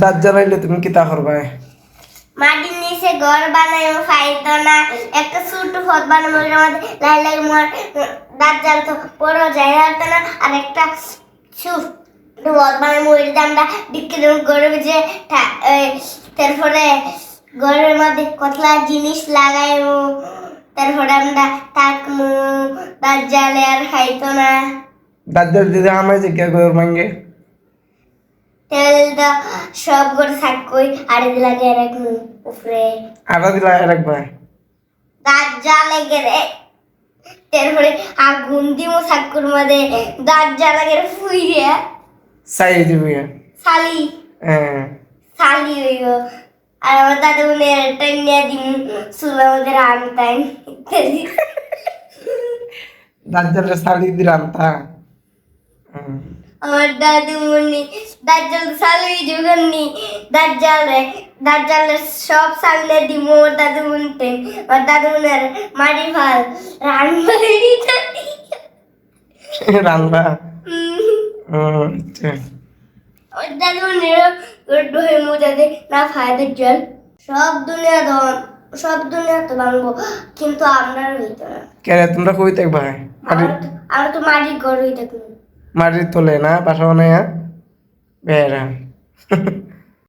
দাঁত জ্বালাইলে তুমি কি তা করবে? মাটির নিচে ঘর বানাইও ফাইতো না। একটা ছোট বানাবো ওটার মধ্যে লাই লাই মোর দাঁত জ্বালতো। বড় যায় হতো না আর একটা ছোট ফত বানাবো ওইটা আমরা বিক্রি গরু যে তারপরে ঘরের মধ্যে কতলা জিনিস লাগাইবো তারপরে আমরা থাকমু দাঁত জ্বালে আর খাইতো না। দাঁত জ্বাল দিদি আমায় যে কে গরুর মাঙ্গে তেল তো সব করে লাগে রাখমু উপরে। আটা দিলা রাখবা দাঁত জ্বালে গেলে তারপরে আগুন দিমু ঠাকুর মধ্যে দাঁত জ্বালা গেলে ফুইরে চাই দিবি শালি হ্যাঁ। শালি হইব। আর আমার দাদু মনে টাইনিয়া দিমু চুলার মধ্যে রান্তাই দাঁত জ্বালে শাড়ি দিলাম তা। আমার দাদু মনে জ্বাল শালি যুগনি দাঁত জ্বালে সব সামনে দিমু আমার দাদু মনতে আমার দাদু মনে মারি ভালো রান্না রান্না হুম, আচ্ছা। না ফায়দের জল। সব দুনিয়া ধন সব দুনিয়া তো ভাঙবো কিন্তু আমরা হইতো না। কেন তোমরা কই থাকবা? মাটি আমরা তো- মাটির ঘর হইতে মাটির তোলে না বাসা বানাইয়া? বেড়া